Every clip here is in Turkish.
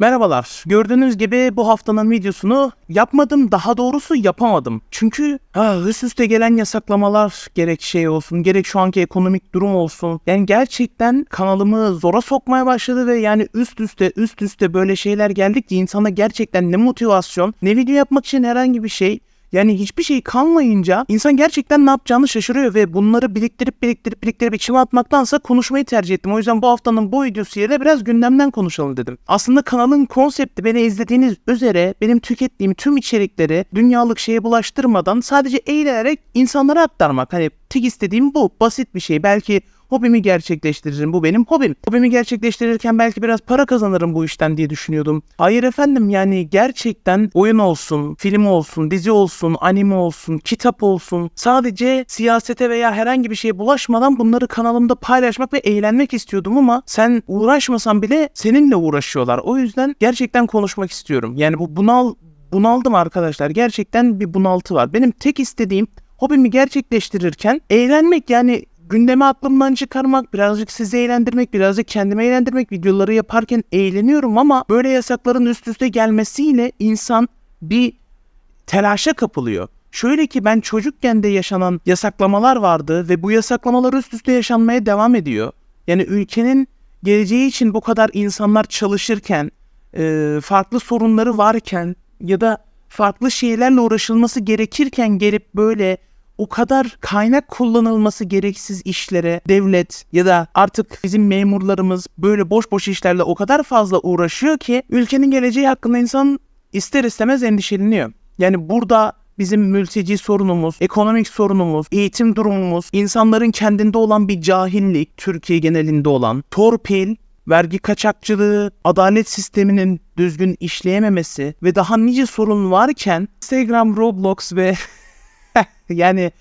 Merhabalar. Gördüğünüz gibi bu haftanın videosunu yapmadım. Daha doğrusu yapamadım. Çünkü ha, üst üste gelen yasaklamalar gerek şey olsun gerek şu anki ekonomik durum olsun. Yani gerçekten kanalımı zora sokmaya başladı ve yani üst üste üst üste böyle şeyler geldikçe insana gerçekten ne motivasyon ne video yapmak için herhangi bir şey yani hiçbir şey kalmayınca insan gerçekten ne yapacağını şaşırıyor ve bunları biriktirip biriktirip biriktirip içime atmaktansa konuşmayı tercih ettim. O yüzden bu haftanın bu videosu yerine biraz gündemden konuşalım dedim. Aslında kanalın konsepti beni izlediğiniz üzere benim tükettiğim tüm içerikleri dünyalık şeye bulaştırmadan sadece eğlenerek insanlara aktarmak. Hani tek istediğim bu. Basit bir şey. Belki hobimi gerçekleştiririm. Bu benim hobim. Hobimi gerçekleştirirken belki biraz para kazanırım bu işten diye düşünüyordum. Hayır efendim yani gerçekten oyun olsun, film olsun, dizi olsun, anime olsun, kitap olsun sadece siyasete veya herhangi bir şeye bulaşmadan bunları kanalımda paylaşmak ve eğlenmek istiyordum ama sen uğraşmasan bile seninle uğraşıyorlar. O yüzden gerçekten konuşmak istiyorum. Yani bu bunal bunaldım arkadaşlar. Gerçekten bir bunaltı var. Benim tek istediğim hobimi gerçekleştirirken eğlenmek yani gündemi aklımdan çıkarmak, birazcık sizi eğlendirmek, birazcık kendimi eğlendirmek videoları yaparken eğleniyorum ama böyle yasakların üst üste gelmesiyle insan bir telaşa kapılıyor. Şöyle ki ben çocukken de yaşanan yasaklamalar vardı ve bu yasaklamalar üst üste yaşanmaya devam ediyor. Yani ülkenin geleceği için bu kadar insanlar çalışırken, e, farklı sorunları varken ya da farklı şeylerle uğraşılması gerekirken gelip böyle o kadar kaynak kullanılması gereksiz işlere devlet ya da artık bizim memurlarımız böyle boş boş işlerle o kadar fazla uğraşıyor ki ülkenin geleceği hakkında insan ister istemez endişeleniyor. Yani burada bizim mülteci sorunumuz, ekonomik sorunumuz, eğitim durumumuz, insanların kendinde olan bir cahillik, Türkiye genelinde olan torpil, vergi kaçakçılığı, adalet sisteminin düzgün işleyememesi ve daha nice sorun varken Instagram, Roblox ve yani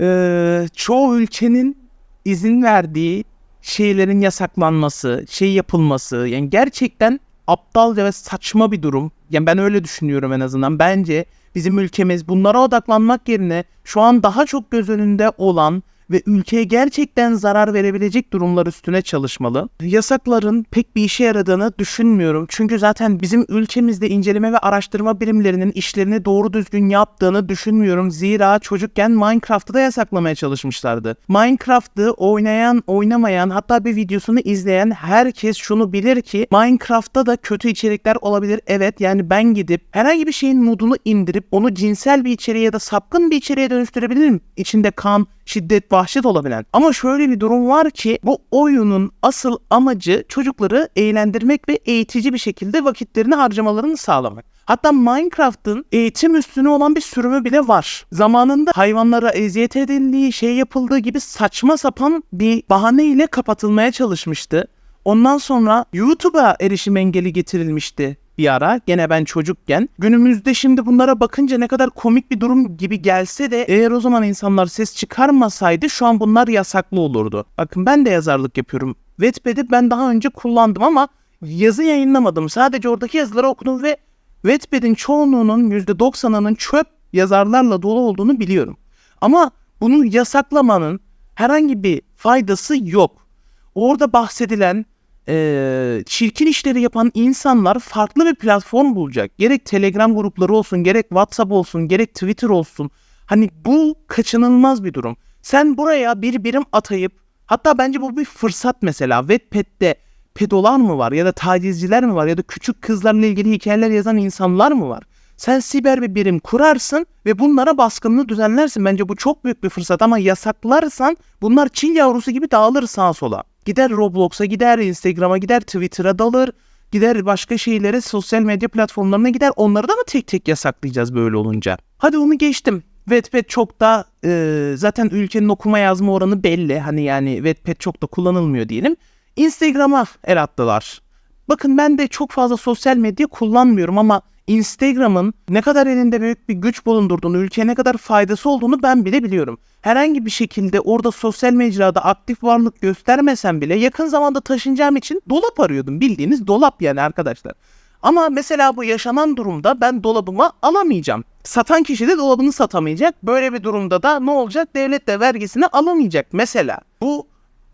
e, çoğu ülkenin izin verdiği şeylerin yasaklanması, şey yapılması yani gerçekten aptalca ve saçma bir durum. Yani ben öyle düşünüyorum en azından. Bence bizim ülkemiz bunlara odaklanmak yerine şu an daha çok göz önünde olan ve ülkeye gerçekten zarar verebilecek durumlar üstüne çalışmalı. Yasakların pek bir işe yaradığını düşünmüyorum. Çünkü zaten bizim ülkemizde inceleme ve araştırma birimlerinin işlerini doğru düzgün yaptığını düşünmüyorum. Zira çocukken Minecraft'ı da yasaklamaya çalışmışlardı. Minecraft'ı oynayan, oynamayan hatta bir videosunu izleyen herkes şunu bilir ki Minecraft'ta da kötü içerikler olabilir. Evet yani ben gidip herhangi bir şeyin modunu indirip onu cinsel bir içeriğe ya da sapkın bir içeriğe dönüştürebilirim. İçinde kan, şiddet, vahşet olabilen. Ama şöyle bir durum var ki bu oyunun asıl amacı çocukları eğlendirmek ve eğitici bir şekilde vakitlerini harcamalarını sağlamak. Hatta Minecraft'ın eğitim üstüne olan bir sürümü bile var. Zamanında hayvanlara eziyet edildiği, şey yapıldığı gibi saçma sapan bir bahaneyle kapatılmaya çalışmıştı. Ondan sonra YouTube'a erişim engeli getirilmişti bir ara gene ben çocukken. Günümüzde şimdi bunlara bakınca ne kadar komik bir durum gibi gelse de eğer o zaman insanlar ses çıkarmasaydı şu an bunlar yasaklı olurdu. Bakın ben de yazarlık yapıyorum. Wattpad'i ben daha önce kullandım ama yazı yayınlamadım. Sadece oradaki yazıları okudum ve Wattpad'in çoğunluğunun %90'ının çöp yazarlarla dolu olduğunu biliyorum. Ama bunu yasaklamanın herhangi bir faydası yok. Orada bahsedilen e, çirkin işleri yapan insanlar farklı bir platform bulacak. Gerek Telegram grupları olsun, gerek WhatsApp olsun, gerek Twitter olsun. Hani bu kaçınılmaz bir durum. Sen buraya bir birim atayıp hatta bence bu bir fırsat mesela. Wattpad'de pedolar mı var ya da tacizciler mi var ya da küçük kızlarla ilgili hikayeler yazan insanlar mı var? Sen siber bir birim kurarsın ve bunlara baskınını düzenlersin. Bence bu çok büyük bir fırsat ama yasaklarsan bunlar çil yavrusu gibi dağılır sağa sola. Gider Roblox'a gider, Instagram'a gider, Twitter'a dalır, gider başka şeylere, sosyal medya platformlarına gider. Onları da mı tek tek yasaklayacağız böyle olunca? Hadi onu geçtim. Wattpad çok da e, zaten ülkenin okuma yazma oranı belli. Hani yani Wattpad çok da kullanılmıyor diyelim. Instagram'a el attılar. Bakın ben de çok fazla sosyal medya kullanmıyorum ama Instagram'ın ne kadar elinde büyük bir güç bulundurduğunu, ülkeye ne kadar faydası olduğunu ben bile biliyorum. Herhangi bir şekilde orada sosyal mecrada aktif varlık göstermesem bile yakın zamanda taşınacağım için dolap arıyordum. Bildiğiniz dolap yani arkadaşlar. Ama mesela bu yaşanan durumda ben dolabımı alamayacağım. Satan kişi de dolabını satamayacak. Böyle bir durumda da ne olacak? Devlet de vergisini alamayacak mesela. Bu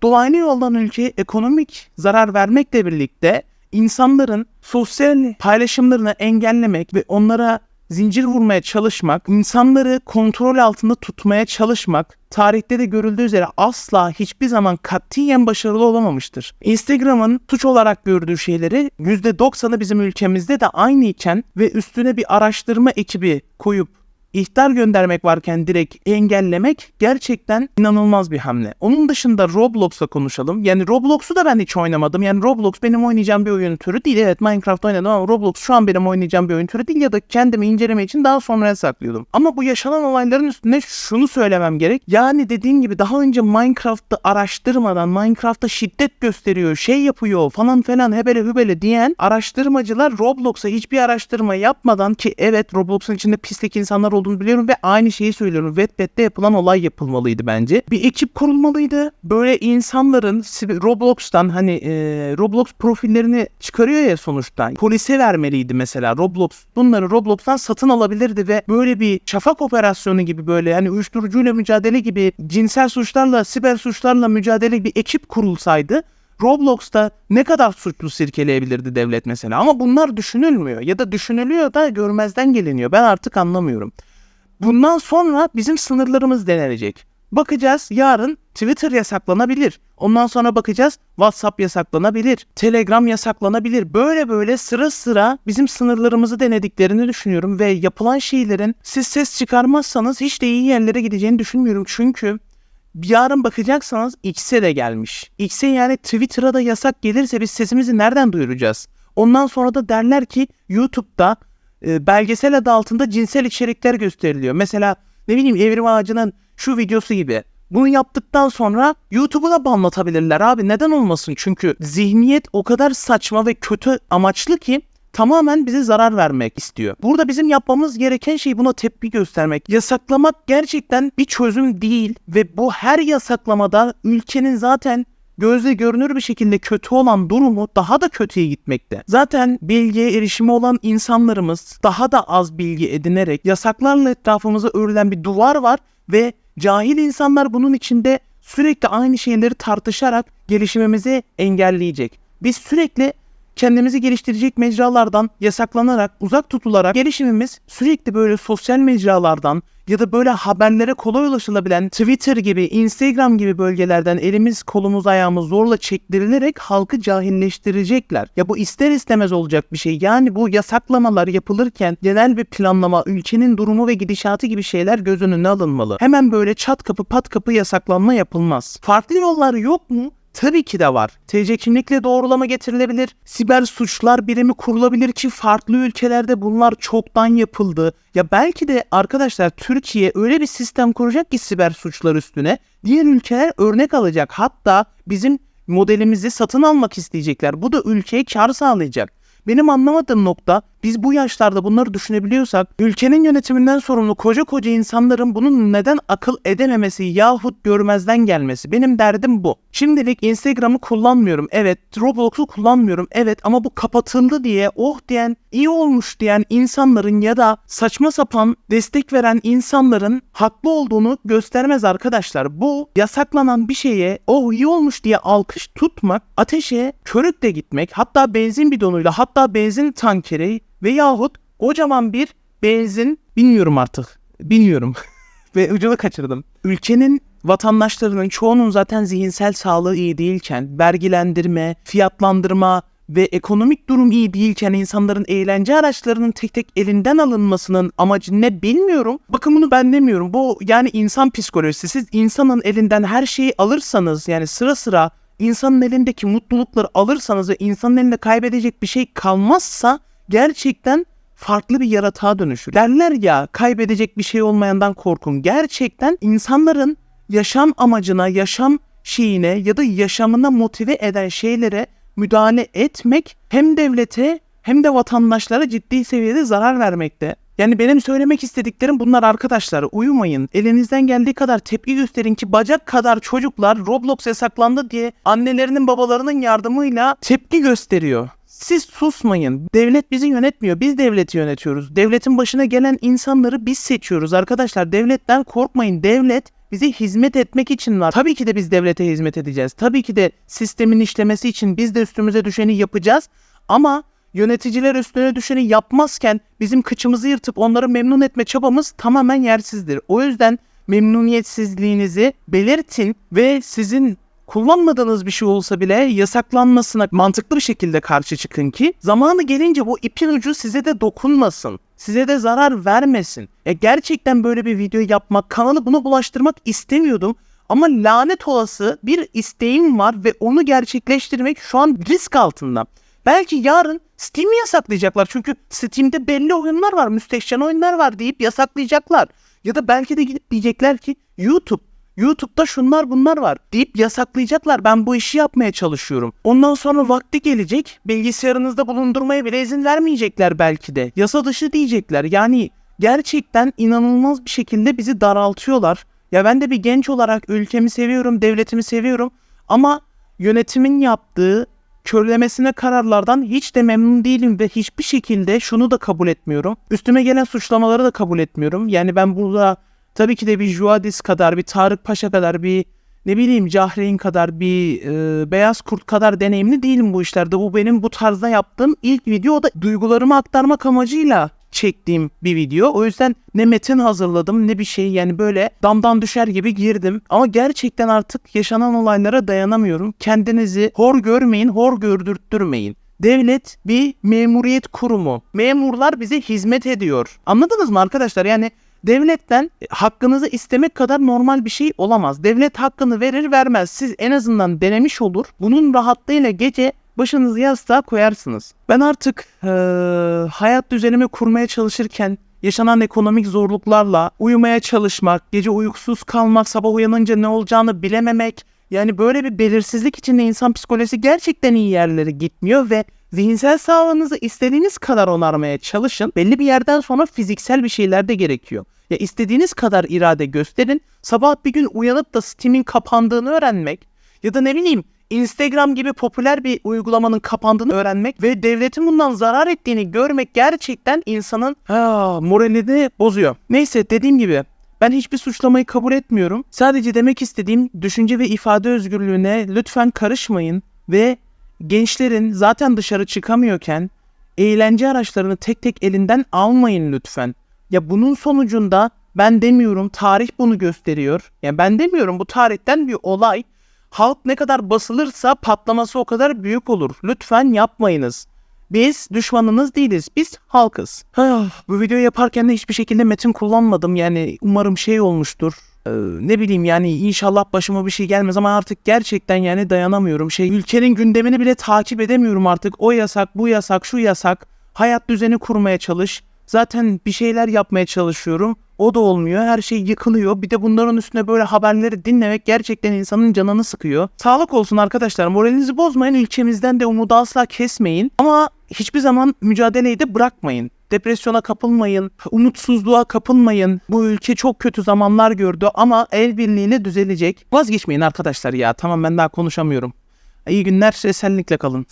dolaylı yoldan ülkeye ekonomik zarar vermekle birlikte insanların sosyal paylaşımlarını engellemek ve onlara zincir vurmaya çalışmak, insanları kontrol altında tutmaya çalışmak tarihte de görüldüğü üzere asla hiçbir zaman katiyen başarılı olamamıştır. Instagram'ın suç olarak gördüğü şeyleri %90'ı bizim ülkemizde de aynı iken ve üstüne bir araştırma ekibi koyup ihtar göndermek varken direkt engellemek gerçekten inanılmaz bir hamle. Onun dışında Roblox'a konuşalım. Yani Roblox'u da ben hiç oynamadım. Yani Roblox benim oynayacağım bir oyun türü değil. Evet Minecraft oynadım ama Roblox şu an benim oynayacağım bir oyun türü değil ya da kendimi inceleme için daha sonraya saklıyordum. Ama bu yaşanan olayların üstüne şunu söylemem gerek. Yani dediğim gibi daha önce Minecraft'ı araştırmadan Minecraft'ta şiddet gösteriyor, şey yapıyor falan falan hebele hübele diyen araştırmacılar Roblox'a hiçbir araştırma yapmadan ki evet Roblox'un içinde pislik insanlar olduğunu biliyorum ve aynı şeyi söylüyorum. Wattpad'de yapılan olay yapılmalıydı bence. Bir ekip kurulmalıydı. Böyle insanların Roblox'tan hani e, Roblox profillerini çıkarıyor ya sonuçta. Polise vermeliydi mesela Roblox. Bunları Roblox'tan satın alabilirdi ve böyle bir şafak operasyonu gibi böyle hani uyuşturucuyla mücadele gibi cinsel suçlarla, siber suçlarla mücadele bir ekip kurulsaydı Roblox'ta ne kadar suçlu sirkeleyebilirdi devlet mesela ama bunlar düşünülmüyor ya da düşünülüyor da görmezden geliniyor. Ben artık anlamıyorum. Bundan sonra bizim sınırlarımız denenecek. Bakacağız yarın Twitter yasaklanabilir. Ondan sonra bakacağız WhatsApp yasaklanabilir. Telegram yasaklanabilir. Böyle böyle sıra sıra bizim sınırlarımızı denediklerini düşünüyorum ve yapılan şeylerin siz ses çıkarmazsanız hiç de iyi yerlere gideceğini düşünmüyorum. Çünkü yarın bakacaksanız X'e de gelmiş. X'e yani Twitter'a da yasak gelirse biz sesimizi nereden duyuracağız? Ondan sonra da derler ki YouTube'da e, belgesel adı altında cinsel içerikler gösteriliyor. Mesela ne bileyim Evrim Ağacı'nın şu videosu gibi. Bunu yaptıktan sonra YouTube'u da banlatabilirler abi. Neden olmasın? Çünkü zihniyet o kadar saçma ve kötü amaçlı ki tamamen bize zarar vermek istiyor. Burada bizim yapmamız gereken şey buna tepki göstermek. Yasaklamak gerçekten bir çözüm değil ve bu her yasaklamada ülkenin zaten gözle görünür bir şekilde kötü olan durumu daha da kötüye gitmekte. Zaten bilgiye erişimi olan insanlarımız daha da az bilgi edinerek yasaklarla etrafımıza örülen bir duvar var ve cahil insanlar bunun içinde sürekli aynı şeyleri tartışarak gelişimimizi engelleyecek. Biz sürekli kendimizi geliştirecek mecralardan yasaklanarak, uzak tutularak gelişimimiz sürekli böyle sosyal mecralardan ya da böyle haberlere kolay ulaşılabilen Twitter gibi, Instagram gibi bölgelerden elimiz, kolumuz, ayağımız zorla çektirilerek halkı cahilleştirecekler. Ya bu ister istemez olacak bir şey. Yani bu yasaklamalar yapılırken genel bir planlama, ülkenin durumu ve gidişatı gibi şeyler göz önüne alınmalı. Hemen böyle çat kapı pat kapı yasaklanma yapılmaz. Farklı yollar yok mu? Tabii ki de var. TC kimlikle doğrulama getirilebilir. Siber suçlar birimi kurulabilir ki farklı ülkelerde bunlar çoktan yapıldı. Ya belki de arkadaşlar Türkiye öyle bir sistem kuracak ki siber suçlar üstüne diğer ülkeler örnek alacak. Hatta bizim modelimizi satın almak isteyecekler. Bu da ülkeye kar sağlayacak. Benim anlamadığım nokta biz bu yaşlarda bunları düşünebiliyorsak ülkenin yönetiminden sorumlu koca koca insanların bunun neden akıl edememesi yahut görmezden gelmesi. Benim derdim bu. Şimdilik Instagram'ı kullanmıyorum. Evet Roblox'u kullanmıyorum. Evet ama bu kapatıldı diye oh diyen iyi olmuş diyen insanların ya da saçma sapan destek veren insanların haklı olduğunu göstermez arkadaşlar. Bu yasaklanan bir şeye oh iyi olmuş diye alkış tutmak, ateşe körükle gitmek, hatta benzin bidonuyla, hatta benzin tankeri veyahut kocaman bir benzin bilmiyorum artık. Bilmiyorum. Ve ucunu kaçırdım. Ülkenin vatandaşlarının çoğunun zaten zihinsel sağlığı iyi değilken, vergilendirme, fiyatlandırma ve ekonomik durum iyi değilken insanların eğlence araçlarının tek tek elinden alınmasının amacı ne bilmiyorum. Bakın bunu ben demiyorum. Bu yani insan psikolojisi. Siz insanın elinden her şeyi alırsanız yani sıra sıra insanın elindeki mutlulukları alırsanız ve insanın elinde kaybedecek bir şey kalmazsa gerçekten farklı bir yaratığa dönüşür. Derler ya kaybedecek bir şey olmayandan korkun. Gerçekten insanların yaşam amacına, yaşam şeyine ya da yaşamına motive eden şeylere müdahale etmek hem devlete hem de vatandaşlara ciddi seviyede zarar vermekte. Yani benim söylemek istediklerim bunlar arkadaşlar. Uyumayın. Elinizden geldiği kadar tepki gösterin ki bacak kadar çocuklar Roblox yasaklandı diye annelerinin babalarının yardımıyla tepki gösteriyor. Siz susmayın. Devlet bizi yönetmiyor. Biz devleti yönetiyoruz. Devletin başına gelen insanları biz seçiyoruz arkadaşlar. Devletten korkmayın. Devlet bize hizmet etmek için var. Tabii ki de biz devlete hizmet edeceğiz. Tabii ki de sistemin işlemesi için biz de üstümüze düşeni yapacağız. Ama yöneticiler üstüne düşeni yapmazken bizim kıçımızı yırtıp onları memnun etme çabamız tamamen yersizdir. O yüzden memnuniyetsizliğinizi belirtin ve sizin kullanmadığınız bir şey olsa bile yasaklanmasına mantıklı bir şekilde karşı çıkın ki zamanı gelince bu ipin ucu size de dokunmasın. Size de zarar vermesin. Ya gerçekten böyle bir video yapmak, kanalı buna bulaştırmak istemiyordum. Ama lanet olası bir isteğim var ve onu gerçekleştirmek şu an risk altında. Belki yarın Steam'i yasaklayacaklar. Çünkü Steam'de belli oyunlar var, müstehcen oyunlar var deyip yasaklayacaklar. Ya da belki de gidip diyecekler ki YouTube YouTube'da şunlar bunlar var deyip yasaklayacaklar. Ben bu işi yapmaya çalışıyorum. Ondan sonra vakti gelecek. Bilgisayarınızda bulundurmaya bile izin vermeyecekler belki de. Yasa dışı diyecekler. Yani gerçekten inanılmaz bir şekilde bizi daraltıyorlar. Ya ben de bir genç olarak ülkemi seviyorum, devletimi seviyorum ama yönetimin yaptığı körlemesine kararlardan hiç de memnun değilim ve hiçbir şekilde şunu da kabul etmiyorum. Üstüme gelen suçlamaları da kabul etmiyorum. Yani ben burada tabii ki de bir Juadis kadar, bir Tarık Paşa kadar, bir ne bileyim Cahreyn kadar, bir e, Beyaz Kurt kadar deneyimli değilim bu işlerde. Bu benim bu tarzda yaptığım ilk video. O da duygularımı aktarmak amacıyla çektiğim bir video. O yüzden ne metin hazırladım ne bir şey yani böyle damdan düşer gibi girdim. Ama gerçekten artık yaşanan olaylara dayanamıyorum. Kendinizi hor görmeyin, hor gördürttürmeyin. Devlet bir memuriyet kurumu. Memurlar bize hizmet ediyor. Anladınız mı arkadaşlar? Yani devletten hakkınızı istemek kadar normal bir şey olamaz. Devlet hakkını verir vermez. Siz en azından denemiş olur. Bunun rahatlığıyla gece başınızı yastığa koyarsınız. Ben artık eee, hayat düzenimi kurmaya çalışırken yaşanan ekonomik zorluklarla uyumaya çalışmak, gece uykusuz kalmak, sabah uyanınca ne olacağını bilememek, yani böyle bir belirsizlik içinde insan psikolojisi gerçekten iyi yerlere gitmiyor ve zihinsel sağlığınızı istediğiniz kadar onarmaya çalışın. Belli bir yerden sonra fiziksel bir şeyler de gerekiyor. Ya istediğiniz kadar irade gösterin. Sabah bir gün uyanıp da Steam'in kapandığını öğrenmek ya da ne bileyim Instagram gibi popüler bir uygulamanın kapandığını öğrenmek ve devletin bundan zarar ettiğini görmek gerçekten insanın ha, moralini bozuyor. Neyse dediğim gibi ben hiçbir suçlamayı kabul etmiyorum. Sadece demek istediğim düşünce ve ifade özgürlüğüne lütfen karışmayın ve gençlerin zaten dışarı çıkamıyorken eğlence araçlarını tek tek elinden almayın lütfen. Ya bunun sonucunda ben demiyorum tarih bunu gösteriyor. Ya ben demiyorum bu tarihten bir olay. Halk ne kadar basılırsa patlaması o kadar büyük olur. Lütfen yapmayınız. Biz düşmanınız değiliz. Biz halkız. Bu videoyu yaparken de hiçbir şekilde metin kullanmadım. Yani umarım şey olmuştur. Ee, ne bileyim yani inşallah başıma bir şey gelmez ama artık gerçekten yani dayanamıyorum. Şey ülkenin gündemini bile takip edemiyorum artık. O yasak, bu yasak, şu yasak. Hayat düzeni kurmaya çalış. Zaten bir şeyler yapmaya çalışıyorum. O da olmuyor. Her şey yıkılıyor. Bir de bunların üstüne böyle haberleri dinlemek gerçekten insanın canını sıkıyor. Sağlık olsun arkadaşlar. Moralinizi bozmayın. Ülkemizden de umudu asla kesmeyin. Ama hiçbir zaman mücadeleyi de bırakmayın. Depresyona kapılmayın, umutsuzluğa kapılmayın. Bu ülke çok kötü zamanlar gördü ama el birliğiyle düzelecek. Vazgeçmeyin arkadaşlar ya. Tamam ben daha konuşamıyorum. İyi günler, esenlikle kalın.